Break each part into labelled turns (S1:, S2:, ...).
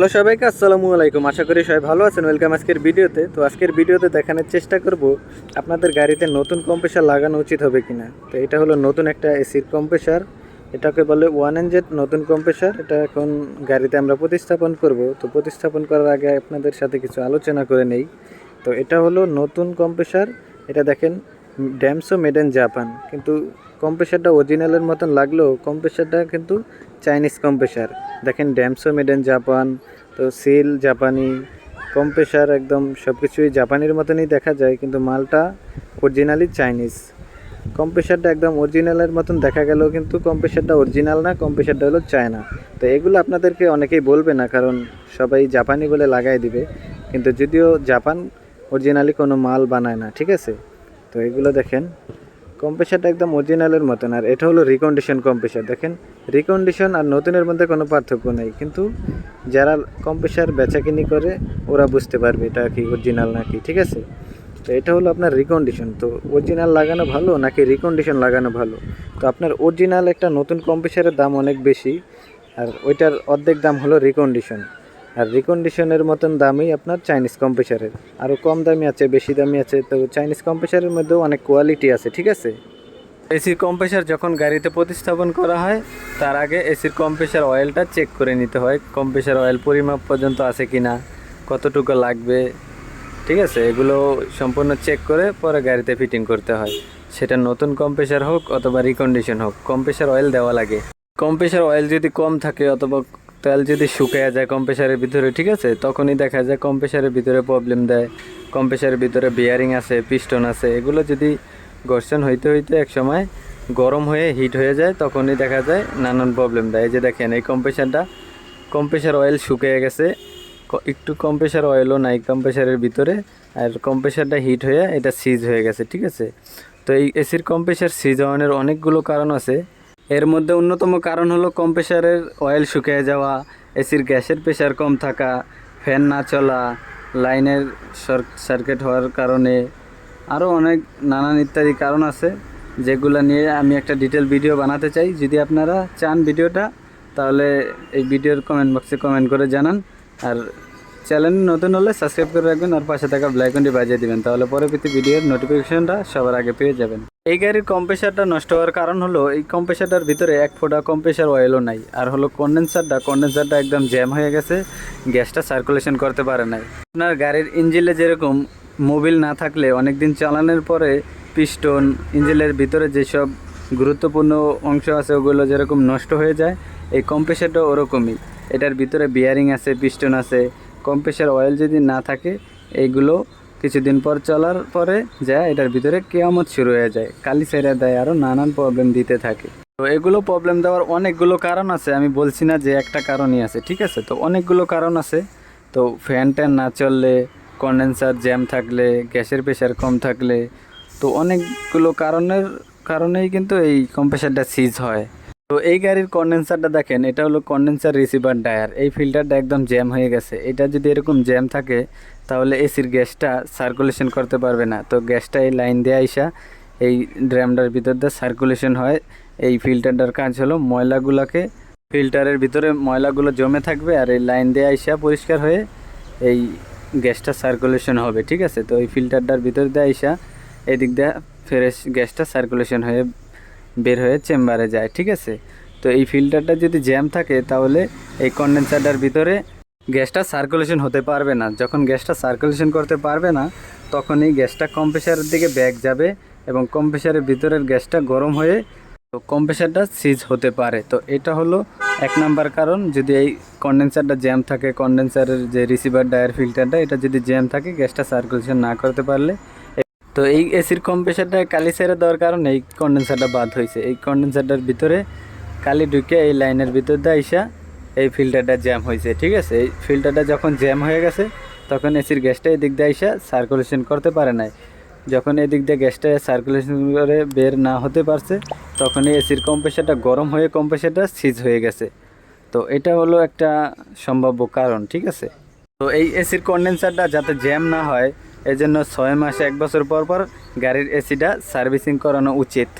S1: Hello সবাইকে, আসসালামু আলাইকুম। আশা করি সবাই ভালো আছেন। ওয়েলকাম আজকের ভিডিওতে। তো আজকের ভিডিওতে দেখানোর চেষ্টা করব আপনাদের গাড়িতে নতুন কম্প্রেসার লাগানো উচিত হবে কিনা। তো এটা হলো নতুন একটা এসির কম্প্রেসার এটাকে বলে ওয়ান এন জেড নতুন কম্প্রেসার এটা এখন গাড়িতে আমরা প্রতিস্থাপন করব। তো প্রতিস্থাপন করার আগে আপনাদের সাথে কিছু আলোচনা করে নেই। তো এটা হলো নতুন কম্প্রেসার এটা দেখেন ড্যামসো মেড ইন জাপান কিন্তু কম্প্রেসারটা অরিজিনালের মতন লাগলেও কম্প্রেসারটা কিন্তু চাইনিজ কম্প্রেসার দেখেন ড্যামসো মেড ইন জাপান তো সিল জাপানি কম্প্রেসার একদম সব কিছুই জাপানির মতনই দেখা যায়, কিন্তু মালটা অরিজিনালি চাইনিজ কম্প্রেসারটা একদম অরিজিনালের মতন দেখা গেলেও কিন্তু কম্প্রেসারটা অরিজিনাল না কম্প্রেসারটা হলো চায়না তো এগুলো আপনাদেরকে অনেকেই বলবে না, কারণ সবাই জাপানি বলে লাগাই দিবে, কিন্তু যদিও জাপান অরিজিনালি কোনো মাল বানায় না, ঠিক আছে? তো এগুলো দেখেন। কম্প্রেসারটা একদম অরিজিনালের মতন, আর এটা হলো রিকন্ডিশন কম্প্রেসার দেখেন। রিকন্ডিশন আর নতুনের মধ্যে কোনো পার্থক্য নেই, কিন্তু যারা কম্প্রেসার বেচাকিনি করে, ওরা বুঝতে পারবে এটা কি অরিজিনাল নাকি, ঠিক আছে? তো এটা হলো আপনার রিকন্ডিশন তো অরিজিনাল লাগানো ভালো নাকি রিকন্ডিশন লাগানো ভালো? তো আপনার অরিজিনাল একটা নতুন কম্প্রেসারের দাম অনেক বেশি, আর ওইটার অর্ধেক দাম হলো রিকন্ডিশন আর রিকন্ডিশনের মতন দামই আপনার চাইনিজ কম্প্রেসারের আরও কম দামি আছে, বেশি দামি আছে, তো চাইনিজ কম্প্রেসারের মধ্যেও অনেক কোয়ালিটি আছে, ঠিক আছে? এসির কম্প্রেসার যখন গাড়িতে প্রতিস্থাপন করা হয়, তার আগে এসির কম্প্রেসার অয়েলটা চেক করে নিতে হয় কম্প্রেসার অয়েল পরিমাপ পর্যন্ত আছে কি না কতটুকু লাগবে, ঠিক আছে? এগুলো সম্পূর্ণ চেক করে পরে গাড়িতে ফিটিং করতে হয়। সেটা নতুন কম্প্রেসার হোক অথবা রিকন্ডিশন হোক কম্প্রেসার অয়েল দেওয়া লাগে। কম্প্রেসার অয়েল যদি কম থাকে অথবা তেল যদি শুকিয়ে যায় কম্প্রেসারের ভিতরে, ঠিক আছে? তখনই দেখা যায় কম্প্রেসারের ভিতরে প্রবলেম দেয়। কম্প্রেসারের ভিতরে বিয়ারিং আছে পিস্টন আছে। এগুলো যদি ঘর্ষণ হইতে হইতে এক সময় গরম হয়ে হিট হয়ে যায়, তখনই দেখা যায় নানান প্রবলেম দেয়। এই যে দেখেন, এই কম্প্রেসারটা কম্প্রেসার অয়েল শুকিয়ে গেছে। একটু কম্প্রেসার অয়েলও নাই কম্প্রেসারের ভিতরে, আর কম্প্রেসারটা হিট হয়ে এটা সিজ হয়ে গেছে, ঠিক আছে? তো এই এসির কম্প্রেসার সিজ হওয়ানোর অনেকগুলো কারণ আছে। এর মধ্যে অন্যতম কারণ হলো কম কম্প্রেসারের অয়েল শুকিয়ে যাওয়া এসির গ্যাসের প্রেশার কম থাকা ফ্যান না চলা, লাইনের সার্কিট হওয়ার কারণে আরও অনেক নানান ইত্যাদি কারণ আছে যেগুলো নিয়ে আমি একটা ডিটেল ভিডিও বানাতে চাই। যদি আপনারা চান ভিডিওটা, তাহলে এই ভিডিওর কমেন্ট বক্সে কমেন্ট করে জানান। আর চ্যানেল নতুন হলে সাবস্ক্রাইব করে রাখবেন, আর পাশে থাকা ব্ল্যাকনটি বাজিয়ে দিবেন, তাহলে পরবর্তী ভিডিওর নোটিফিকেশনটা সবার আগে পেয়ে যাবেন। এই গাড়ির কম্প্রেসারটা নষ্ট হওয়ার কারণ হলো, এই কম্প্রেসারটার ভিতরে এক ফোঁটা কম্প্রেসার অয়েলও নাই। আর হলো কন্ডেন্সারটা কন্ডেন্সারটা একদম জ্যাম হয়ে গেছে, গ্যাসটা সার্কুলেশন করতে পারে নাই। আপনার গাড়ির ইঞ্জিনে যেরকম মোবিল না থাকলে অনেক দিন চালানোর পরে পিস্টন ইঞ্জিনের ভিতরে যেসব গুরুত্বপূর্ণ অংশ আছে, ওগুলো যেরকম নষ্ট হয়ে যায়, এই কম্প্রেসারটা ওরকমই। এটার ভিতরে বিয়ারিং আছে পিস্টন আছে। কম্প্রেসার অয়েল যদি না থাকে, এইগুলো কিছুদিন পর চলার পরে যায়, এটার ভিতরে কেয়ামত শুরু হয়ে যায়। কালি সেরা দেয় আরও নানান প্রবলেম দিতে থাকে। তো এগুলো প্রবলেম দেওয়ার অনেকগুলো কারণ আছে, আমি বলছি না যে একটা কারণই আছে, ঠিক আছে? তো অনেকগুলো কারণ আছে। তো ফ্যান ট্যান না চললে কন্ডেন্সার জ্যাম থাকলে, গ্যাসের প্রেশার কম থাকলে, তো অনেকগুলো কারণের, কারণেই কিন্তু এই কম্প্রেসারটা সিজ হয়। তো এই গাড়ির কন্ডেন্সারটা দেখেন, এটা হলো কন্ডেন্সার রিসিভার ডায়ার এই ফিল্টারটা একদম জ্যাম হয়ে গেছে। এটা যদি এরকম জ্যাম থাকে, তাহলে এসির গ্যাসটা সার্কুলেশন করতে পারবে না। তো গ্যাসটা এই লাইন দিয়ে আইসা, এই ড্রামটার ভিতর দিয়ে সার্কুলেশন হয়। এই ফিল্টারটার কাজ হলো ময়লাগুলোকে ফিল্টারের ভিতরে ময়লাগুলো জমে থাকবে আর এই লাইন দিয়ে আইসা পরিষ্কার হয়ে এই গ্যাসটা সার্কুলেশন হবে, ঠিক আছে? তো এই ফিল্টারটার ভিতর দিয়ে আইসা, এদিক দিয়ে ফ্রেশ গ্যাসটা সার্কুলেশন হয়ে বের হয়ে চেম্বারে যায়, ঠিক আছে? তো এই ফিল্টারটা যদি জ্যাম থাকে, তাহলে এই কন্ডেন্সারটার ভিতরে গ্যাসটা সার্কুলেশন হতে পারবে না। যখন গ্যাসটা সার্কুলেশন করতে পারবে না, তখনই গ্যাসটা কম্প্রেসারের দিকে ব্যাক যাবে এবং কম্প্রেসারের ভিতরের গ্যাসটা গরম হয়ে তো কম্প্রেসারটা সিজ হতে পারে। তো এটা হলো এক নাম্বার কারণ। যদি এই কন্ডেন্সারটা জ্যাম থাকে কন্ডেন্সারের যে রিসিভার ডায়ার ফিল্টারটা, এটা যদি জ্যাম থাকে, গ্যাসটা সার্কুলেশন না করতে পারলে তো এই এসির কম্প্রেসারটা কালি ছেড়ে দেওয়ার কারণে এই কন্ডেন্সারটা বাদ হয়েছে। এই কন্ডেন্সারটার ভিতরে কালি ঢুকে এই লাইনের ভিতর দিয়ে আইসা এই ফিল্টারটা জ্যাম হয়েছে, ঠিক আছে? এই ফিল্টারটা যখন জ্যাম হয়ে গেছে, তখন এসির গ্যাসটা এদিক দিয়ে আইসা সার্কুলেশন করতে পারে নাই। যখন এদিক দিয়ে গ্যাসটা সার্কুলেশন করে বের না হতে পারছে তখনই এসির কম্প্রেসারটা গরম হয়ে কম্প্রেসারটা সিজ হয়ে গেছে। তো এটা হলো একটা সম্ভাব্য কারণ, ঠিক আছে? তো এই এসির কন্ডেন্সারটা যাতে জ্যাম না হয় এই জন্য ছয় মাস, এক বছর পর পর গাড়ির এসিটা সার্ভিসিং করানো উচিত।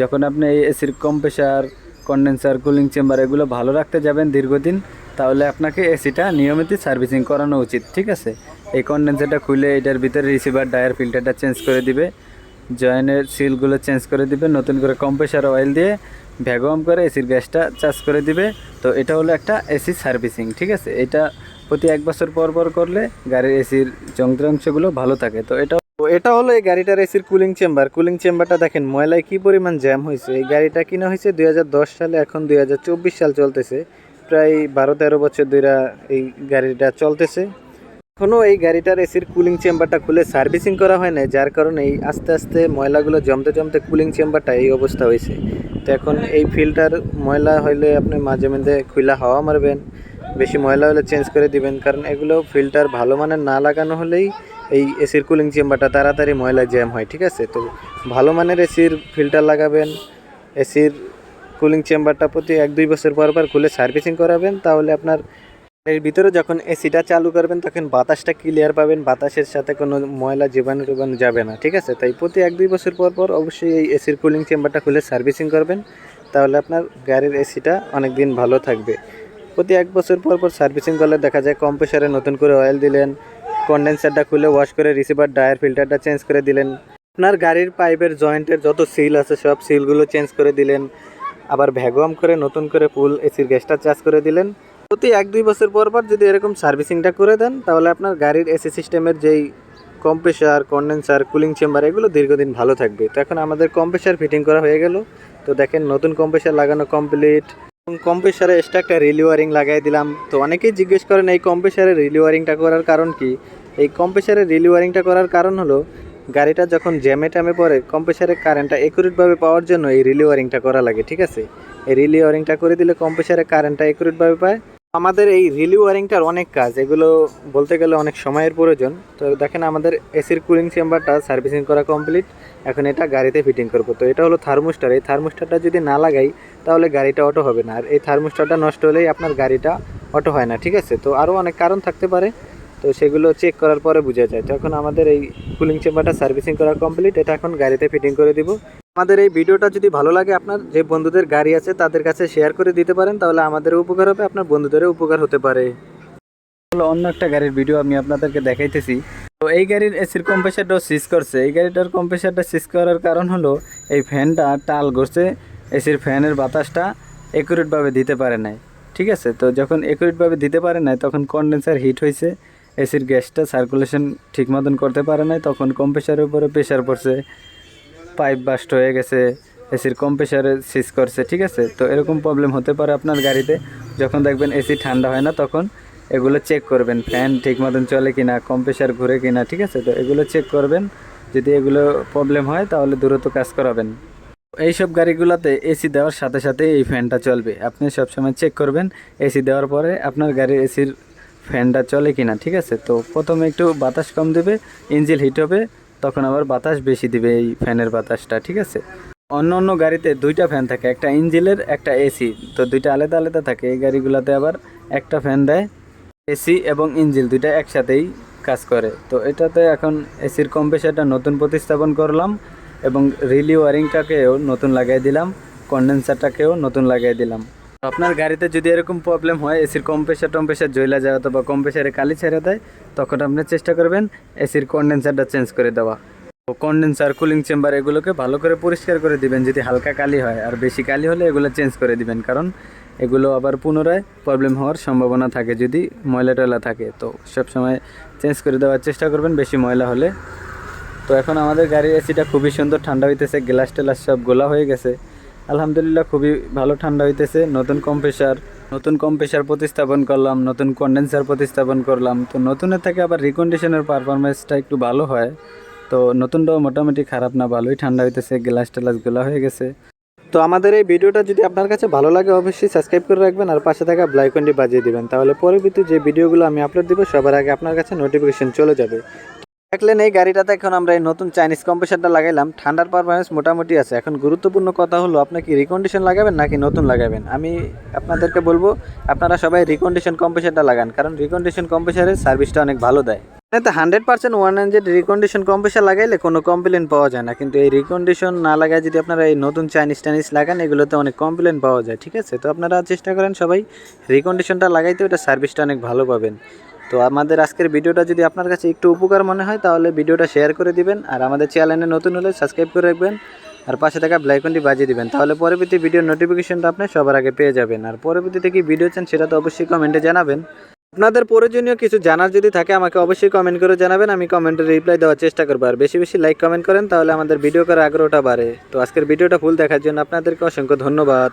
S1: যখন আপনি এই এসির কম্প্রেসার কন্ডেন্সার, কুলিং চেম্বার এগুলো ভালো রাখতে যাবেন দীর্ঘদিন, তাহলে আপনাকে এসিটা নিয়মিত সার্ভিসিং করানো উচিত, ঠিক আছে? এই কন্ডেন্সারটা খুলে এটার ভিতরে রিসিভার ডায়ার ফিল্টারটা চেঞ্জ করে দিবে, জয়েনের সিলগুলো চেঞ্জ করে দিবে, নতুন করে কম্প্রেসার অয়েল দিয়ে ভ্যাকুয়াম করে এসির গ্যাসটা চার্জ করে দিবে। তো এটা হলো একটা এসি সার্ভিসিং, ঠিক আছে? এটা প্রতি এক বছর পর পর করলে গাড়ির এসির যন্ত্রাংশগুলো ভালো থাকে। তো এটা এটা হলো এই গাড়িটার এসির কুলিং চেম্বার কুলিং চেম্বারটা দেখেন, ময়লায় কি পরিমাণ জ্যাম হয়েছে? এই গাড়িটা কিনা হয়েছে দুই হাজার দশ সালে, এখন দুই হাজার চব্বিশ সাল চলতেছে। প্রায় বারো তেরো বছর ধরে এই গাড়িটা চলতেছে। এখনও এই গাড়িটার এসির কুলিং চেম্বারটা খুলে সার্ভিসিং করা হয় না যার কারণে এই আস্তে আস্তে ময়লাগুলো জমতে জমতে কুলিং চেম্বারটা এই অবস্থা হয়েছে। তো এখন এই ফিল্টার ময়লা হইলে আপনি মাঝে মাঝে খুলা হাওয়া মারবেন। বেশি ময়লা হলে চেঞ্জ করে দিবেন। কারণ এগুলো ফিল্টার ভালো মানের না লাগানো হলেই এই এসির কুলিং চেম্বারটা তাড়াতাড়ি ময়লা জ্যাম হয়, ঠিক আছে? তো ভালো মানের এসির ফিল্টার লাগাবেন এসির কুলিং চেম্বারটা প্রতি এক দুই বছর পর পর খুলে সার্ভিসিং করাবেন, তাহলে আপনার এর ভিতরে যখন এসিটা চালু করবেন, তখন বাতাসটা ক্লিয়ার পাবেন, বাতাসের সাথে কোনো ময়লা জীবাণু টিবাণু যাবে না, ঠিক আছে? তাই প্রতি এক দুই বছর পর পর অবশ্যই এই এসির কুলিং চেম্বারটা খুলে সার্ভিসিং করবেন, তাহলে আপনার গাড়ির এসিটা অনেক দিন ভালো থাকবে। প্রতি এক বছর পর পর সার্ভিসিং করলে দেখা যায় কম্প্রেসারে নতুন করে অয়েল দিলেন কন্ডেন্সারটা খুলে ওয়াশ করে রিসিভার ডায়ার ফিল্টারটা চেঞ্জ করে দিলেন। আপনার গাড়ির পাইপের জয়েন্টের যত সিল আছে সব সিলগুলো চেঞ্জ করে দিলেন। আবার ভ্যাকুয়াম করে নতুন করে ফুল এসির গ্যাসটা চার্জ করে দিলেন। প্রতি এক দুই বছর পর পর যদি এরকম সার্ভিসিংটা করে দেন, তাহলে আপনার গাড়ির এসি সিস্টেমের যেই কম্প্রেসার কন্ডেন্সার কুলিং চেম্বার এগুলো দীর্ঘদিন ভালো থাকবে। তো এখন আমাদের কম্প্রেসার ফিটিং করা হয়ে গেল। তো দেখেন নতুন কম্প্রেসার লাগানো কমপ্লিট কম্প্রেসারে এক্সট্রা একটা রিলিওয়ারিং লাগাই দিলাম। তো অনেকেই জিজ্ঞেস করেন, এই কম্প্রেসারে রিলিওয়ারিংটা করার কারণ কি? এই কম্প্রেসারে রিলিওয়ারিংটা করার কারণ হলো, গাড়িটা যখন জ্যামে ট্যামে পড়ে কম্প্রেসারের কারেন্টটা একুরেটভাবে পাওয়ার জন্য এই রিলিওয়ারিংটা করা লাগে, ঠিক আছে? এই রিলিওয়ারিংটা করে দিলে কম্প্রেসারের কারেন্টটা একুরেটভাবে পায়। আমাদের এই রিলি ওয়ারিংটার অনেক কাজ, এগুলো বলতে গেলে অনেক সময়ের প্রয়োজন। তো দেখেন আমাদের এসির কুলিং চেম্বারটা সার্ভিসিং করা কমপ্লিট, এখন এটা গাড়িতে ফিটিং করব। তো এটা হলো থার্মোস্টার, এই থার্মোস্টারটা যদি না লাগাই, তাহলে গাড়িটা অটো হবে না। আর এই থার্মোস্টারটা নষ্ট হলেই আপনার গাড়িটা অটো হয় না, ঠিক আছে? তো আরও অনেক কারণ থাকতে পারে, তো সেগুলো চেক করার পরে বোঝা যায়। তো এখন আমাদের এই কুলিং চেম্বারটা সার্ভিসিং করা কমপ্লিট, এটা এখন গাড়িতে ফিটিং করে দিব। আমাদের এই ভিডিওটা যদি ভালো লাগে আপনার, যে বন্ধুদের গাড়ি আছে তাদের কাছে শেয়ার করে দিতে পারেন, তাহলে আমাদের উপকার হবে, আপনার বন্ধুদেরও উপকার হতে পারে। হলো অন্য একটা গাড়ির ভিডিও আমি আপনাদেরকে দেখাইতেছি। তো এই গাড়ির এসির কম্প্রেসারটাও সিজ করছে। এই গাড়িটার কম্প্রেসারটা সিজ করার কারণ হলো, এই ফ্যানটা টাল করছে এসির ফ্যানের বাতাসটা একুরেটভাবে দিতে পারে নাই। ঠিক আছে? তো যখন একুরেটভাবে দিতে পারে নাই, তখন কন্ডেন্সার হিট হয়েছে এসির গ্যাসটা সার্কুলেশন ঠিক মতন করতে পারে নাই, তখন কম্প্রেসারের উপরে প্রেশার পড়ছে। পাইপ বাস্ট হয়ে গেছে, এসির কম্প্রেসারে সিজ করছে, ঠিক আছে? তো এরকম প্রবলেম হতে পারে আপনার গাড়িতে। যখন দেখবেন এসি ঠান্ডা হয় না, তখন এগুলো চেক করবেন ফ্যান ঠিক মতন চলে কিনা কম্প্রেসার ঘুরে কিনা, ঠিক আছে? তো এগুলো চেক করবেন, যদি এগুলো প্রবলেম হয়, তাহলে দ্রুত কাজ করাবেন। এইসব গাড়িগুলোতে এসি দেওয়ার সাথে সাথে এই ফ্যানটা চলবে। আপনি সবসময় চেক করবেন, এসি দেওয়ার পরে আপনার গাড়ির এসির ফ্যানটা চলে কিনা, ঠিক আছে? তো প্রথমে একটু বাতাস কম দেবে ইঞ্জিল হিট হবে তখন আবার বাতাস বেশি দিবে এই ফ্যানের বাতাসটা, ঠিক আছে? অন্য অন্য গাড়িতে দুইটা ফ্যান থাকে, একটা ইঞ্জিলের, একটা এসি তো দুইটা আলাদা আলাদা থাকে। এই গাড়িগুলোতে আবার একটা ফ্যান দেয় এসি এবং ইঞ্জিল, দুইটা একসাথেই কাজ করে। তো এটাতে এখন এসির কম্প্রেসারটা নতুন প্রতিস্থাপন করলাম এবং রিলি ওয়ারিংটাকেও নতুন লাগাই দিলাম কন্ডেন্সারটাকেও নতুন লাগাই দিলাম। আপনার গাড়িতে যদি এরকম প্রবলেম হয় এসির কম্প্রেসার টম্প্রেসার জ্বলা যায় অথবা কম্প্রেসারে কালি ছেড়ে দেয়, তখন আপনি চেষ্টা করবেন এসির কন্ডেন্সারটা চেঞ্জ করে দেওয়া। কন্ডেন্সার কুলিং চেম্বার এগুলোকে ভালো করে পরিষ্কার করে দিবেন। যদি হালকা কালি হয়, আর বেশি কালি হলে এগুলো চেঞ্জ করে দিবেন। কারণ এগুলো আবার পুনরায় প্রবলেম হওয়ার সম্ভাবনা থাকে। যদি ময়লা টয়লা থাকে, তো সবসময় চেঞ্জ করে দেওয়ার চেষ্টা করবেন। বেশি ময়লা হলে। তো এখন আমাদের গাড়ির এসিটা খুবই সুন্দর। ঠান্ডা হইতেছে গ্লাস টেলাস সব গোলা হয়ে গেছে। আলহামদুলিল্লাহ, খুবই ভালো ঠান্ডা হইতেছে। নতুন কম্প্রেসার নতুন কম্প্রেসার প্রতিস্থাপন করলাম, নতুন কন্ডেন্সার প্রতিস্থাপন করলাম। তো নতুনের থেকে আবার রিকন্ডিশনের পারফরমেন্সটা একটু ভালো হয়। তো নতুনটাও মোটামুটি খারাপ না, ভালোই ঠান্ডা হইতেছে গ্লাস টেলাস গোলা হয়ে গেছে। তো আমাদের এই ভিডিওটা যদি আপনার কাছে ভালো লাগে, অবশ্যই সাবস্ক্রাইব করে রাখবেন আর পাশে থাকা ব্লাইকনটি বাজিয়ে দিবেন। তাহলে পরবর্তী যে ভিডিওগুলো আমি আপলোড দিব, সবার আগে আপনার কাছে নোটিফিকেশন চলে যাবে। দেখলেন এই গাড়িটাতে এখন আমরা এই নতুন চাইনিজ কম্প্রেসারটা লাগাইলাম। ঠান্ডার পারফরমেন্স মোটামুটি আছে। এখন গুরুত্বপূর্ণ কথা হলো, আপনি কি রিকন্ডিশন লাগাবেন নাকি নতুন লাগাবেন? আমি আপনাদেরকে বলব, আপনারা সবাই রিকন্ডিশন কম্প্রেসারটা লাগান, কারণ রিকন্ডিশন কম্প্রেসারের সার্ভিসটা অনেক ভালো দেয়। তো hundred percent one hundred recondition compressor লাগাইলে কোনো কমপ্লেন পাওয়া যায় না। কিন্তু এই রিকন্ডিশন না লাগায় যদি আপনারা এই নতুন চাইনিজ টাইনিজ লাগান, এগুলোতে অনেক কমপ্লেন পাওয়া যায়, ঠিক আছে? তো আপনারা চেষ্টা করেন সবাই রিকন্ডিশনটা লাগাইতে, ওটা সার্ভিসটা অনেক ভালো পাবেন। তো আমাদের আজকের ভিডিওটা যদি আপনার কাছে একটু উপকার মনে হয়, তাহলে ভিডিওটা শেয়ার করে দিবেন আর আমাদের চ্যানেলে নতুন হলে সাবস্ক্রাইব করে রাখবেন আর পাশে থাকা ব্লাইকনটি বাজিয়ে দিবেন। তাহলে পরবর্তী ভিডিওর নোটিফিকেশনটা আপনি সবার আগে পেয়ে যাবেন। আর পরবর্তীতে কি ভিডিও চান সেটা তো অবশ্যই কমেন্টে জানাবেন। আপনাদের প্রয়োজনীয় কিছু জানার যদি থাকে, আমাকে অবশ্যই কমেন্ট করে জানাবেন। আমি কমেন্টে রিপ্লাই দেওয়ার চেষ্টা করব। আর বেশি বেশি লাইক কমেন্ট করেন, তাহলে আমাদের ভিডিও করার আগ্রহটা বাড়ে। তো আজকের ভিডিওটা ফুল দেখার জন্য আপনাদেরকে অসংখ্য ধন্যবাদ।